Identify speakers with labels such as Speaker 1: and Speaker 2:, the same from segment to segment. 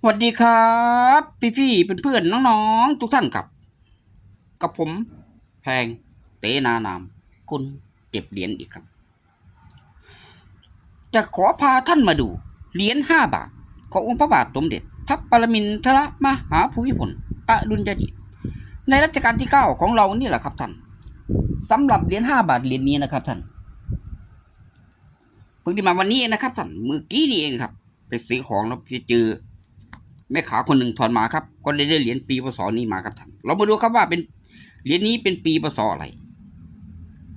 Speaker 1: สวัสดีครับ พี่พี่เพื่อนๆน้องๆ ทุกท่านครับ กับผมแพงเตนานามคุณเก็บเหรียญอีกครับ จะขอพาท่านมาดู เหรียญห้าบาท ขององค์พระบาทสมเด็จ พระปรมินทรมหาภูมิพลอดุลยเดชในรัชกาลที่เก้าของเรานี่แหละครับท่านสำหรับเหรียญห้าบาทเหรียญนี้นะครับท่านเพิ่งได้มาวันนี้เองนะครับท่านเมื่อกี้นี่เองครับ ไปซื้อของแล้วไปเจอ แม่ขาคนหนึ่งถอนมาครับ ก็ได้ได้เหรียญปีพศนี้มาครับท่านเรามาดูครับว่าเป็นเหรียญนี้เป็นปีพศอะไร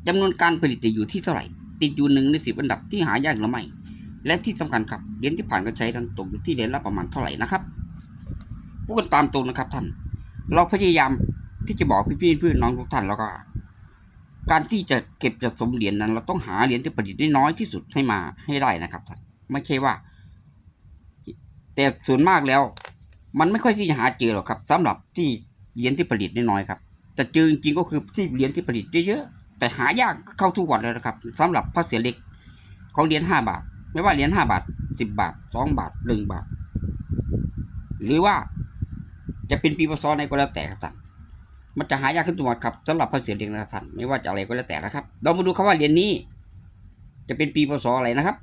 Speaker 1: จำนวนการผลิตอยู่ที่เท่าไหร่ ติดอยู่หนึ่งในสิบอันดับที่หายากหรือไม่ และที่สำคัญครับเหรียญที่ผ่านการใช้นั้นตกอยู่ที่เหรียญละประมาณเท่าไหร่นะครับพูดกันตามตรงนะครับท่าน เราพยายามที่จะบอกพี่ๆเพื่อนน้องทุกท่านแล้วก็การที่จะเก็บจะสมเหรียญนั้น เราต้องหาเหรียญที่ผลิตได้น้อยที่สุดให้มาให้ได้นะครับท่านไม่ใช่ว่า แต่ส่วนมากแล้ว มันไม่ค่อยที่จะหาเจอหรอกครับสำหรับที่เหรียญที่ผลิตน้อยครับ แต่เจอจริงก็คือที่เหรียญที่ผลิตเยอะๆแต่หายากเข้าทุกวันเลยนะครับสำหรับพระเสียเล็กของเหรียญห้าบาท ไม่ว่าเหรียญห้าบาทสิบบาทสองบาทหนึ่งบาท หรือว่าจะเป็นปีพศในก็แล้วแต่ครับมันจะหายากขึ้นทุกวันครับสำหรับพระเสียเล็กนะครับท่านไม่ว่าจะอะไรก็แล้วแต่นะครับ เรามาดูครับว่าเหรียญนี้ จะเป็นปีพศอะไรนะครับ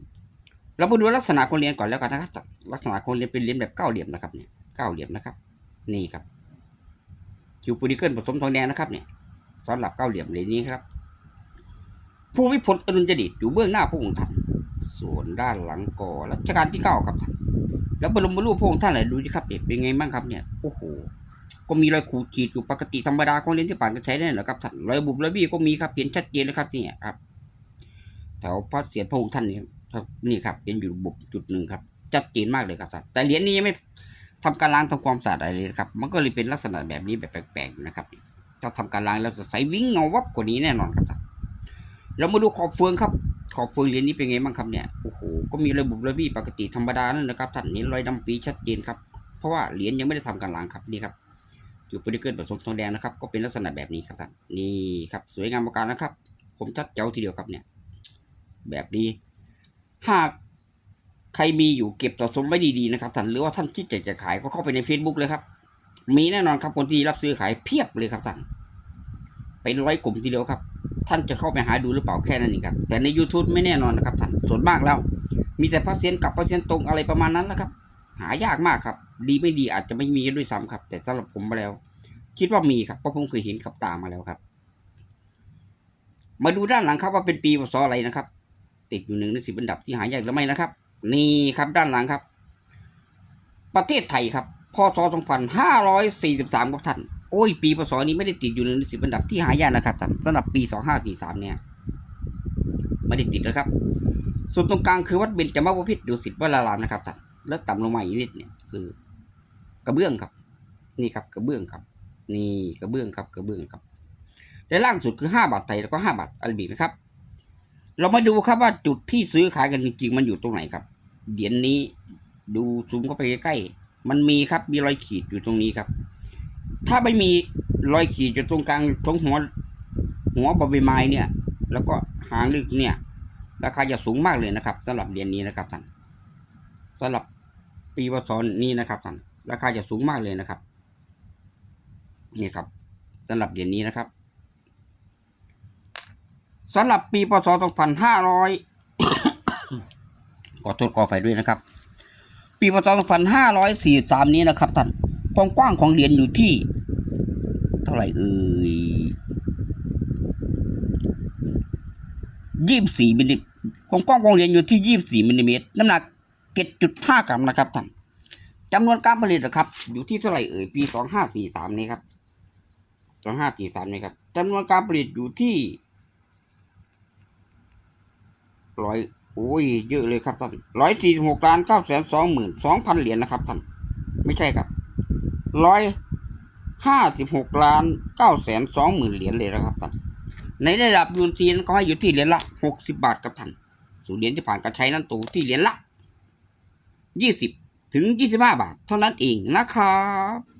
Speaker 1: เรามาดูลักษณะคนเรียนก่อนแล้วกันนะครับ ลักษณะคนเรียนเป็นเหรียญแบบเก้าเหลี่ยมนะครับเนี่ย เก้าเหลี่ยมนะครับ นี่ครับคิวปูนิเกิลผสมทองแดงนะครับเนี่ยสำหรับเก้าเหลี่ยมเหรียญนี้ครับ ผู้วิพลอรุณจดิตอยู่เบื้องหน้าพระองค์ท่านส่วนด้านหลังก่อรัชกาลที่เก้าครับท่านแล้วบรมรูปพระองค์ท่านอะไรดูดิครับเด็กเป็นไงบ้างครับเนี่ยโอ้โหก็มีรอยขูดขีดอยู่ปกติธรรมดาของเหรียญที่ผ่านการใช้ได้เหรอครับท่านรอยบุบรอยบี้ก็มีครับเห็นชัดเจนเลยครับเนี่ยครับแถวพระเศียรพระองค์ท่านนี่ครับนี่ครับเป็นอยู่บุบจุดหนึ่งครับชัดเจนมากเลยครับท่านแต่เหรียญนี้ยังไม่ ทำการล้างทำความสะอาดอะไรเลยนะครับ มันก็เลยเป็นลักษณะแบบนี้แบบแปลกๆนะครับถ้าทำการล้างแล้วจะใสวิ่งเงาวับกว่านี้แน่นอนครับเรามาดูขอบเฟืองครับ ขอบเฟืองเหรียญนี้เป็นไงบ้างครับเนี่ยโอ้โหก็มีระบบระบีปกติธรรมดานั่นนะครับท่านนี่รอยดำปีชัดเจนครับ เพราะว่าเหรียญยังไม่ได้ทำการล้างครับนี่ครับอยู่ปริเกิลผสมทองแดงนะครับ ก็เป็นลักษณะแบบนี้ครับท่านนี่ครับ สวยงามประการนะครับ ผมชัดเจ๋วทีเดียวครับเนี่ย แบบนี้หาก ใครมีอยู่เก็บสะสมไว้ดีๆนะครับท่านหรือว่าท่านที่จะจะขายก็เข้าไปใน Facebook เลยครับ มีแน่นอนครับคนที่รับซื้อขายเพียบเลยครับท่านเป็นร้อยกลุ่มทีเดียวครับ ท่านจะเข้าไปหาดูหรือเปล่าแค่นั้นเองครับ แต่ใน YouTube ไม่แน่นอนนะครับท่านส่วนมากแล้ว มีแต่พัเซียนกับพัเซียนตรงอะไรประมาณนั้นนะครับ หายากมากครับ ดีไม่ดีอาจจะไม่มีด้วยซ้ำครับ แต่สำหรับผมมาแล้ว คิดว่ามีครับเพราะผมเคยเห็นกับตามาแล้วครับ มาดูด้านหลังครับว่าเป็นปีพศอะไรนะครับ ติดอยู่หนึ่งในสิบอันดับที่หายากหรือไม่นะครับ นี่ครับด้านหลังครับ ประเทศไทยครับพศ2543ครับท่านโอ้ย ปีพศนี้ไม่ได้ติดอยู่ในสิบอันดับที่หายากนะครับท่านสำหรับปี 2543 เนี่ย ไม่ได้ติดนะครับส่วนตรงกลางคือวัดเบญจมบพิตรดุสิตวรารามนะครับท่านแล้วต่ำลงมาอีกนิดเนี่ยคือ กระเบื้องครับ นี่ครับ กระเบื้องครับ นี่กระเบื้องครับ กระเบื้องครับและล่างสุดคือห้าบาทไทยแล้วก็ห้าบาทอาราบิกนะครับ เรามาดูครับว่าจุดที่ซื้อขายกันจริงๆ มันอยู่ตรงไหนครับ เหรียญนี้ดูซูมเข้าไปใกล้ๆมันมีครับมีรอยขีดอยู่ตรงนี้ครับ ถ้าไม่มีรอยขีดอยู่ตรงกลางตรงหัวหัวบอใบไม้เนี่ย แล้วก็หางลึกเนี่ย ราคาจะสูงมากเลยนะครับสำหรับเหรียญนี้นะครับท่านสำหรับปีวศนี้นะครับท่านราคาจะสูงมากเลยนะครับนี่ครับสำหรับเหรียญนี้นะครับ สำหรับปีพศ2500ขอโทษขอไปด้วยนะครับ ปีพศ2543 นี้นะครับท่านความกว้างของเหรียญอยู่ที่ เท่าไหร่เอ่ย24มิลลิความกว้างของเหรียญอยู่ที่24มิลลิเมตรน้ำหนัก7.5กรัมนะครับท่านจำนวนการผลิตนะครับ อยู่ที่เท่าไหร่เอ่ยปี2543นี้ครับ2543นี้ครับจำนวนการผลิตอยู่ที่ ร้อยโอ้ยเยอะเลยครับท่านร้อยสี่หกล้านเก้าแสนสองหมื่นสองพันเหรียญนะครับท่านไม่ใช่ครับร้อยห้าสิบหกล้านเก้าแสนสองหมื่นเหรียญเลยนะครับท่านในระดับยูนซีนั้นก็ให้อยู่ที่เหรียญละหกสิบาทครับท่านส่วนเหรียญที่ผ่านการใช้นั้นตัวที่เหรียญละยี่สิบถึงยี่สิบห้าบาท เท่านั้นเองนะครับ